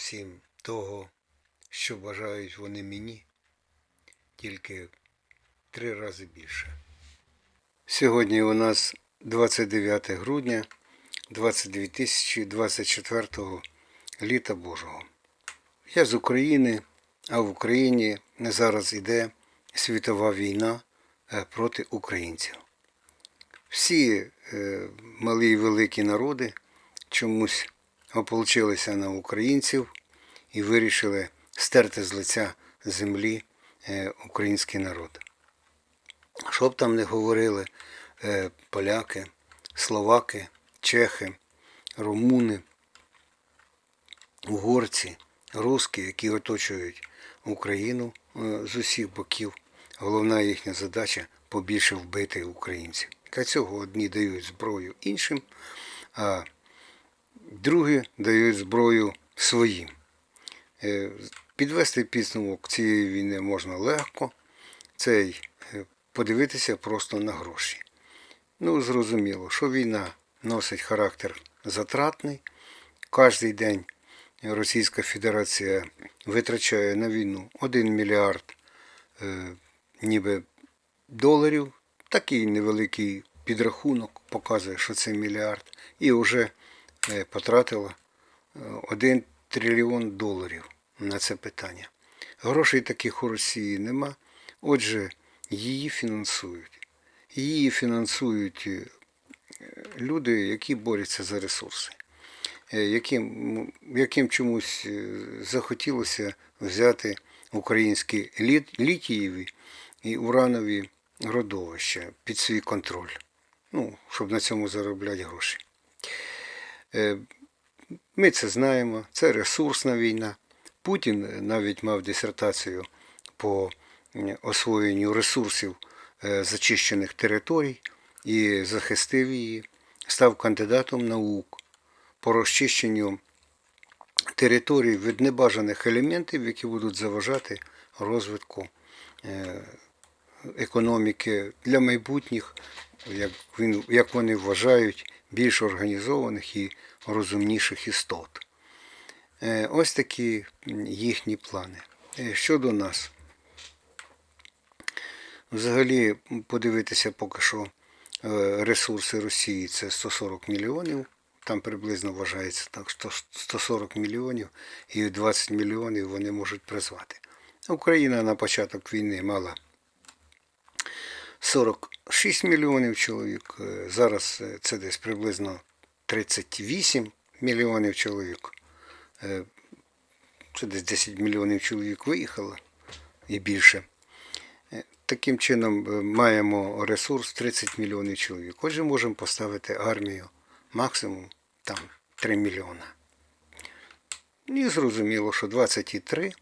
всім того, що бажають вони мені, тільки три рази більше. Сьогодні у нас 29 грудня 2024 літа Божого. Я з України, а в Україні зараз іде світова війна е, проти українців. Всі е, малі і великі народи чомусь ополчилися на українців і вирішили стерти з лиця землі е, український народ. Що б там не говорили е, поляки, словаки, чехи, румуни, угорці, русські, які оточують Україну е, з усіх боків. Головна їхня задача побільше вбити українців. Для цього одні дають зброю іншим, а другі дають зброю своїм. Е, Підвести підсумок цієї війни можна легко. Це й е, подивитися просто на гроші. Ну, зрозуміло, що війна носить характер затратний. Кожний день Російська Федерація витрачає на війну 1 мільярд е, ніби доларів. Такий невеликий підрахунок показує, що це мільярд. І вже потратила е, 1 трильйон доларів на це питання. Грошей таких у Росії нема. Отже, її фінансують. Її фінансують е, люди, які борються за ресурси, е, яким, яким чомусь е, захотілося взяти українські літієві і уранові родовища під свій контроль, ну, щоб на цьому заробляти гроші. Е, Ми це знаємо, це ресурсна війна. Путін навіть мав дисертацію по освоєнню ресурсів е, зачищених територій і захистив її, став кандидатом наук по розчищенню територій від небажаних елементів, які будуть заважати розвитку е, економіки для майбутніх, як, він, як вони вважають, більш організованих і розумніших істот. Е, Ось такі їхні плани. Е, Щодо нас, взагалі подивитися поки що е, ресурси Росії це 140 мільйонів. Там приблизно вважається так, 140 мільйонів і 20 мільйонів вони можуть призвати. Україна на початок війни мала 46 мільйонів чоловік. е, Зараз е, це десь приблизно 38 мільйонів чоловік. Е, Це десь 10 мільйонів чоловік виїхало і більше. Таким чином маємо ресурс 30 мільйонів чоловік. Отже, можемо поставити армію максимум там 3 мільйона. І зрозуміло, що 23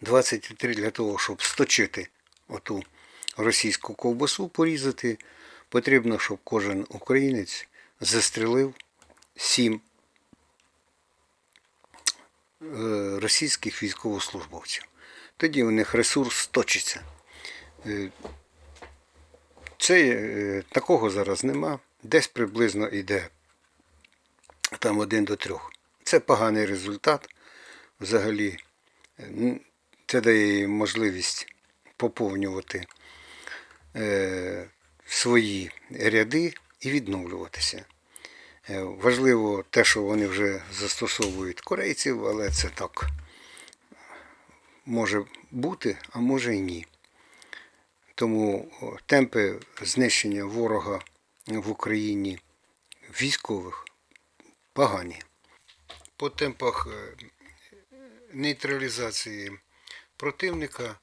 23 для того, щоб сточити оту російську ковбасу, порізати, потрібно, щоб кожен українець застрелив 7 е, російських військовослужбовців. Тоді у них ресурс сточиться. Е, Це, е, такого зараз нема. Десь приблизно йде там один до трьох. Це поганий результат. Взагалі, це дає можливість поповнювати свої ряди і відновлюватися. Е, Важливо те, що вони вже застосовують корейців, але це так може бути, а може і ні. Тому темпи знищення ворога в Україні військових погані. По темпах е, нейтралізації противника е,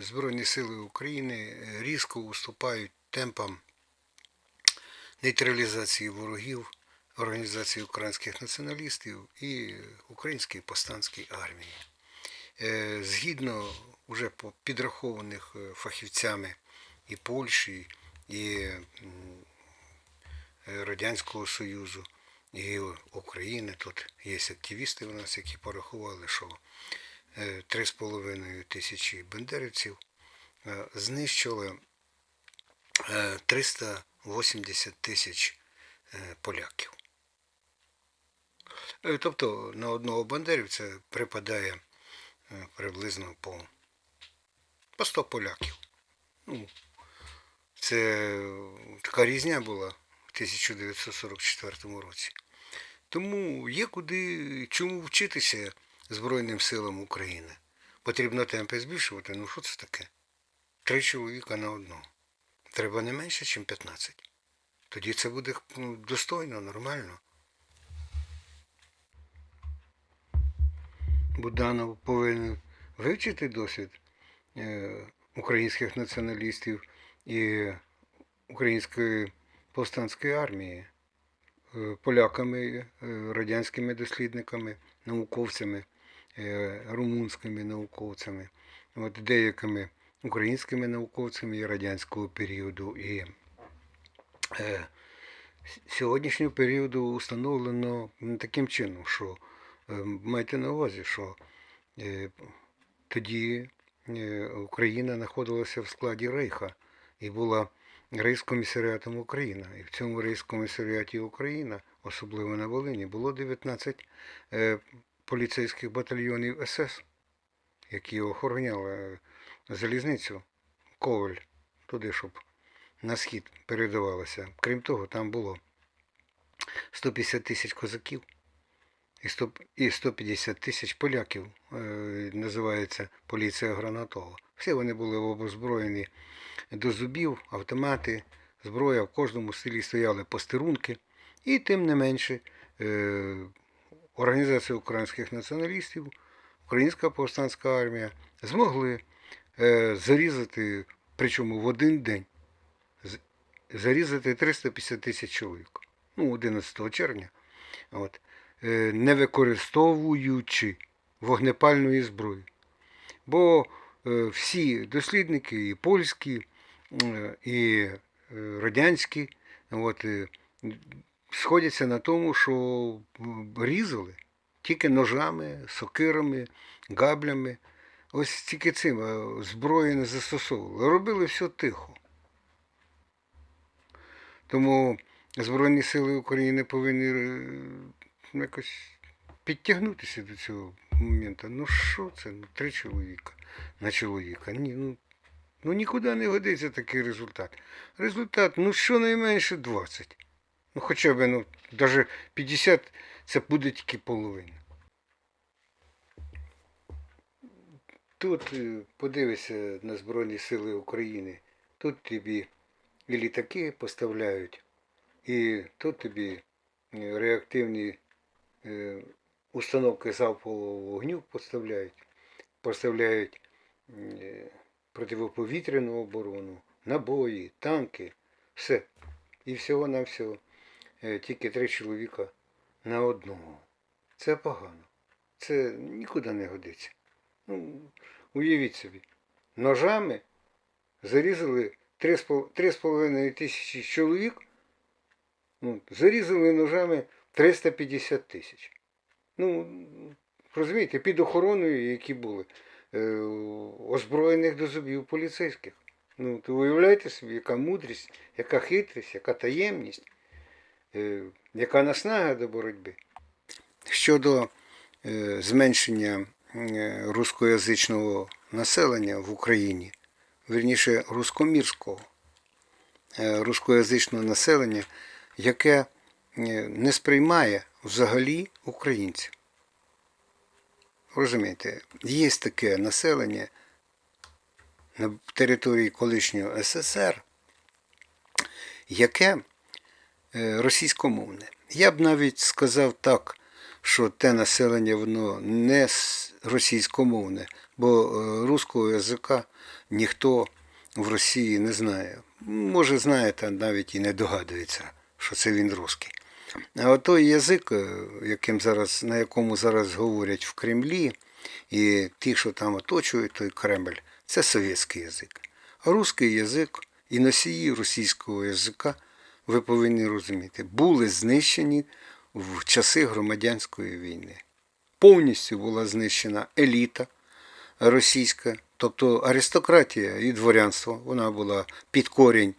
Збройні Сили України е, різко уступають темпам нейтралізації ворогів, організації українських націоналістів і Української повстанської армії. Е, Згідно вже підрахованих е, фахівцями і Польщі, і е, Радянського Союзу, і України. Тут є активісти у нас, які порахували, що е, 3,5 тисячі бендерівців е, знищили е, 380 тисяч е, поляків. Е, Тобто на одного бандерівця припадає е, приблизно по, по 100 поляків. Ну, це така різня була в 1944 році. Тому є куди чому вчитися Збройним силам України. Потрібно темпи збільшувати. Ну що це таке? Три чоловіка на одного. Треба не менше, ніж 15. Тоді це буде ну, достойно, нормально. Буданов повинен вивчити досвід е, українських націоналістів і української повстанської армії, е, поляками, е, радянськими дослідниками, науковцями, румунськими науковцями, от деякими українськими науковцями радянського періоду. І е, сьогоднішнього періоду установлено таким чином, що е, майте на увазі, що е, тоді е, Україна знаходилася в складі Рейха і була рейскомісаріатом Україна. І в цьому рейскомісаріаті Україна, особливо на Волині, було 19 е, поліцейських батальйонів СС, які охороняли е, залізницю Коваль туди, щоб на схід передавалося. Крім того, там було 150 тисяч козаків і 150 тисяч поляків, е, називається поліція Гранатова. Всі вони були обозброєні до зубів, автомати, зброя, в кожному селі стояли постерунки. І тим не менше, Організація українських націоналістів, Українська повстанська армія змогли е, зарізати, причому в один день, зарізати 350 тисяч чоловік. Ну, 11 червня. От, е, не використовуючи вогнепальної зброї. Бо е, всі дослідники, і польські, і радянські, от, сходяться на тому, що різали тільки ножами, сокирами, габлями. Ось тільки цим зброї не застосовували. Робили все тихо. Тому Збройні Сили України повинні е, якось підтягнутися до цього моменту. Ну що це? Ну, три чоловіка на чоловіка. Ні, ну, ну нікуди не годиться такий результат. Результат, ну щонайменше 20. Ну хоча б, ну, навіть 50 це буде тільки половина. Тут е, подивися на Збройні Сили України. Тут тобі і літаки поставляють, і тут тобі е, реактивні е, установки залпового вогню поставляють, поставляють противоповітряну оборону, набої, танки, все. І всього на всього тільки три чоловіка на одного. Це погано. Це нікуди не годиться. Ну, уявіть собі, ножами зарізали 3,5 тисячі чоловік, ну, зарізали ножами 350 тисяч. Ну, розумієте, під охороною, які були, е, озброєних до зубів поліцейських. Ну, то уявляєте собі, яка мудрість, яка хитрість, яка таємність, е, яка наснага до боротьби. Щодо е, зменшення е, рускоязичного населення в Україні, вірніше рускомірського, е, рускоязичного населення, яке е, не сприймає взагалі українців. Розумієте, є таке населення на території колишнього СССР, яке е, російськомовне. Я б навіть сказав так, що те населення воно не російськомовне, бо е, руського язика ніхто в Росії не знає. Може, знає, та навіть і не догадується, що це він русський. А той язик, е, яким зараз, на якому зараз говорять в Кремлі, і ті, що там оточують той Кремль, це совєтський язик. А русський язик і носії російського язика, ви повинні розуміти, були знищені в часи громадянської війни. Повністю була знищена еліта російська, тобто аристократія і дворянство, вона була під корінь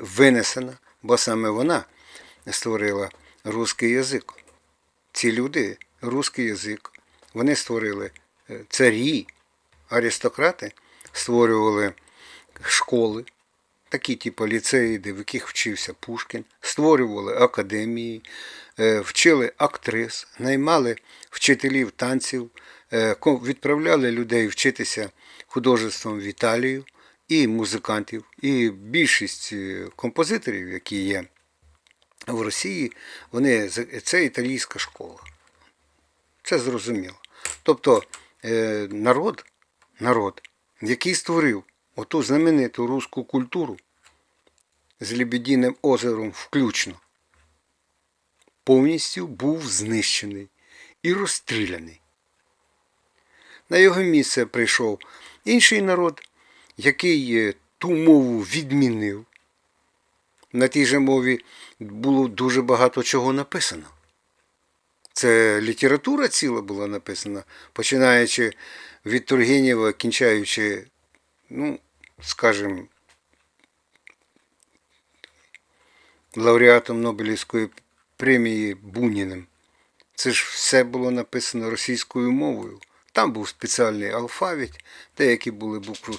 винесена, бо саме вона створила русський язик. ці люди, русський язик, вони створили е, царі, аристократи, створювали школи, такі типу ліцеї, в яких вчився Пушкін, створювали академії, е, вчили актрис, наймали вчителів танців, е, відправляли людей вчитися художеством в Італію і музикантів. І більшість е, композиторів, які є в Росії, вони це італійська школа. Це зрозуміло. Тобто народ, народ, який створив оту знамениту руську культуру з Лебедіним озером включно, повністю був знищений і розстріляний. На його місце прийшов інший народ, який е, ту мову відмінив. На тій же мові було дуже багато чого написано. Це література ціла була написана, починаючи від Тургенєва, кінчаючи, ну, скажімо, лауреатом Нобелівської премії Буніним. Це ж все було написано російською мовою. Там був спеціальний алфавіт, деякі були букви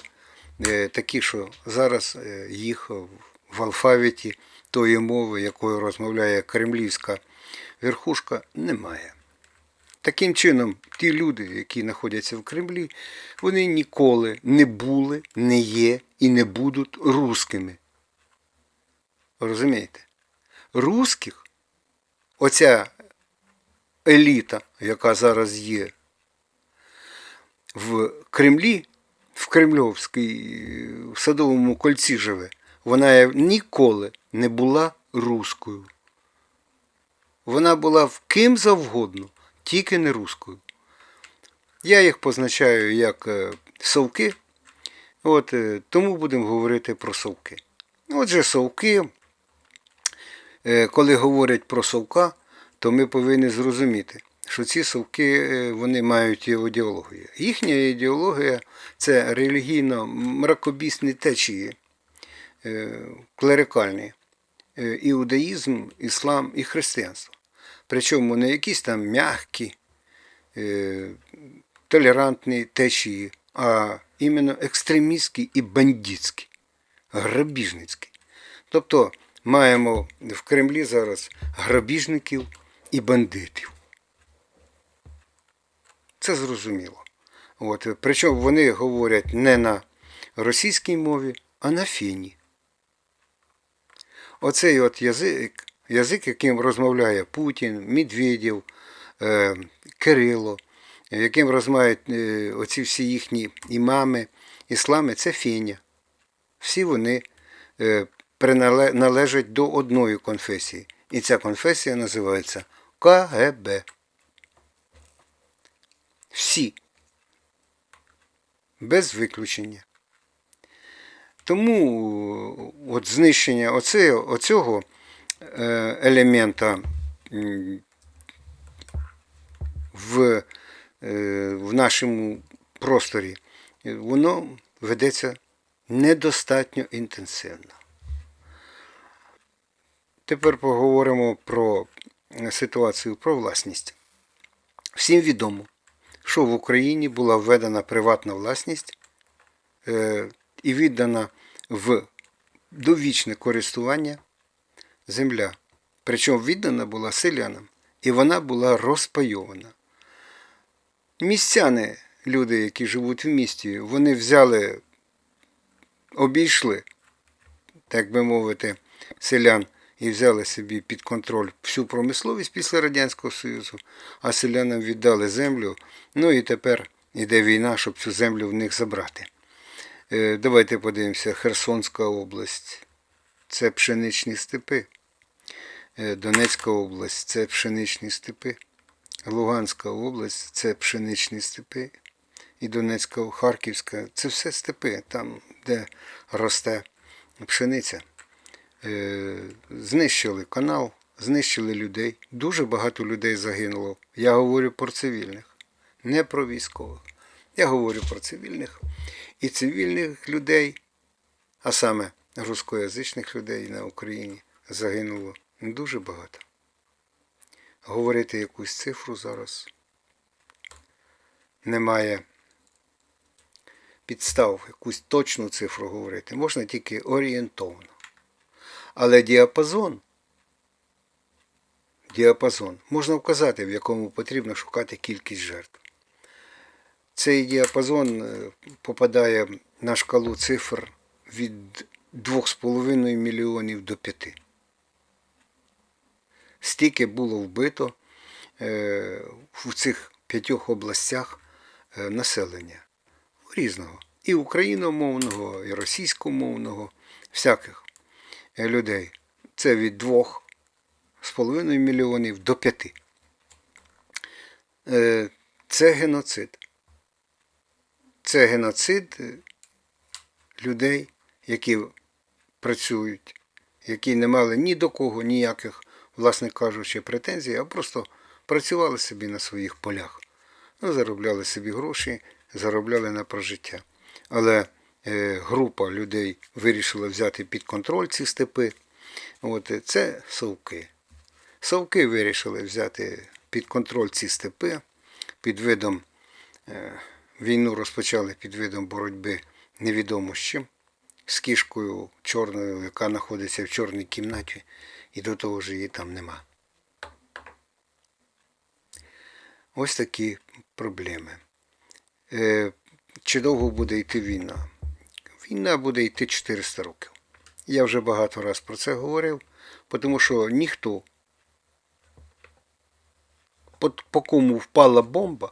е, такі, що зараз е, їх в алфавіті тої мови, якою розмовляє кремлівська верхушка, немає. Таким чином, ті люди, які знаходяться в Кремлі, вони ніколи не були, не є і не будуть русскими. Розумієте? Русських, оця еліта, яка зараз є в Кремлі, в Кремльовській, в Садовому кольці живе, вона ніколи не була руською. Вона була в ким завгодно, тільки не руською. Я їх позначаю як е, совки, от, е, тому будемо говорити про совки. Отже, совки, е, коли говорять про совка, то ми повинні зрозуміти, що ці совки вони мають ідеологію. Їхня ідеологія це релігійно-мракобісні течії, е, клерикальні, іудаїзм, іслам і християнство. Причому не якісь там м'які, е, толерантні течії, а іменно екстремістські і бандитські, грабіжницькі. Тобто маємо в Кремлі зараз грабіжників і бандитів. Це зрозуміло. От, причому вони говорять не на російській мові, а на фіні. Оцей от язик, язик, яким розмовляє Путін, Медведєв, е, Кирило, яким розмовляють е, оці всі їхні імами, іслами, це фіня. Всі вони е, належать до одної конфесії. І ця конфесія називається КГБ. Всі. Без виключення. Тому от знищення оце, оцього е, елемента в, е, в нашому просторі, е, воно ведеться недостатньо інтенсивно. Тепер поговоримо про ситуацію про власність. Всім відомо, що в Україні була введена приватна власність е, і віддана в довічне користування земля. Причому віддана була селянам, і вона була розпайована. Містяни, люди, які живуть в місті, вони взяли, обійшли, так би мовити, селян і взяли собі під контроль всю промисловість після Радянського Союзу, а селянам віддали землю. Ну і тепер іде війна, щоб цю землю в них забрати. Е, Давайте подивимося, Херсонська область це пшеничні степи. Е, Донецька область це пшеничні степи. Луганська область це пшеничні степи. І Донецька, Харківська це все степи, там, де росте пшениця. Е, Знищили канал, знищили людей. Дуже багато людей загинуло. Я говорю про цивільних, не про військових. Я говорю про цивільних і цивільних людей, а саме рускоязичних людей на Україні загинуло дуже багато. говорити якусь цифру зараз. Немає підстав якусь точну цифру говорити. Можна тільки орієнтовно. Але діапазон, діапазон можна вказати, в якому потрібно шукати кількість жертв. Цей діапазон е, попадає на шкалу цифр від 2,5 мільйонів до 5. Стільки було вбито е, в цих п'ятьох областях е, населення різного. І україномовного, і російськомовного, всяких е, людей. Це від 2,5 мільйонів до 5. Е, Це геноцид. Це геноцид людей, які працюють, які не мали ні до кого ніяких, власне кажучи, претензій, а просто працювали собі на своїх полях. Ну, заробляли собі гроші, заробляли на прожиття. Але е, група людей вирішила взяти під контроль ці степи. От, е, це совки. Совки вирішили взяти під контроль ці степи під видом е, війну розпочали під видом боротьби невідомо з чим, з кішкою чорною, яка знаходиться в чорній кімнаті, і до того ж її там нема. Ось такі проблеми. Е, чи довго буде йти війна? Війна буде йти 400 років. Я вже багато раз про це говорив, тому що ніхто, по, по кому впала бомба,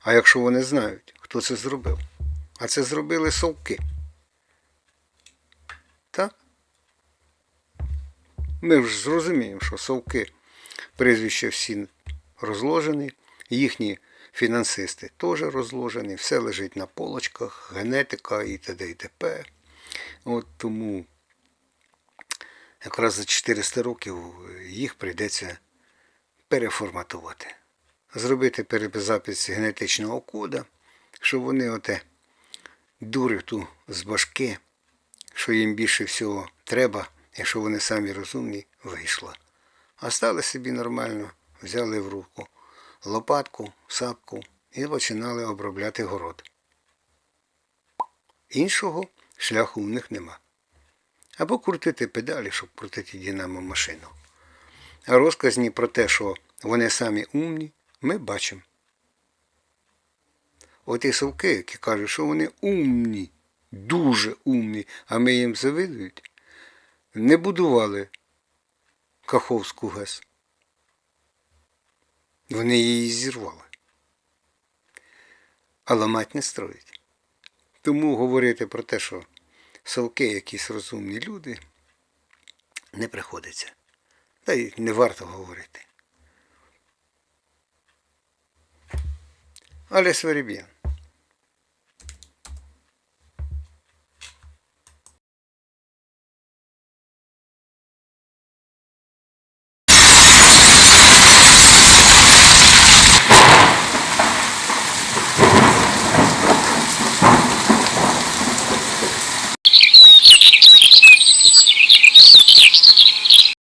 а якщо вони знають, хто це зробив, а це зробили совки. Ми ж зрозуміємо, що совки прізвища всі розложені, їхні фінансисти теж розложені, все лежить на полочках, генетика і т.д. і т.п. От тому якраз за 400 років їх прийдеться переформатувати. Зробити перезапис генетичного кода, щоб вони оте дури ту з башки, що їм більше всього треба, якщо вони самі розумні, вийшло. А стали собі нормально, взяли в руку лопатку, сапку і починали обробляти город. Іншого шляху у них нема. Або крутити педалі, щоб крутити динамо машину. А розказні про те, що вони самі умні, ми бачимо. От і совки, які кажуть, що вони умні, дуже умні, а ми їм завидують, не будували Каховську ГЕС. Вони її зірвали. А ламать не строїть. Тому говорити про те, що совки якісь розумні люди, не приходиться. Та й не варто говорити. Але Сверебін.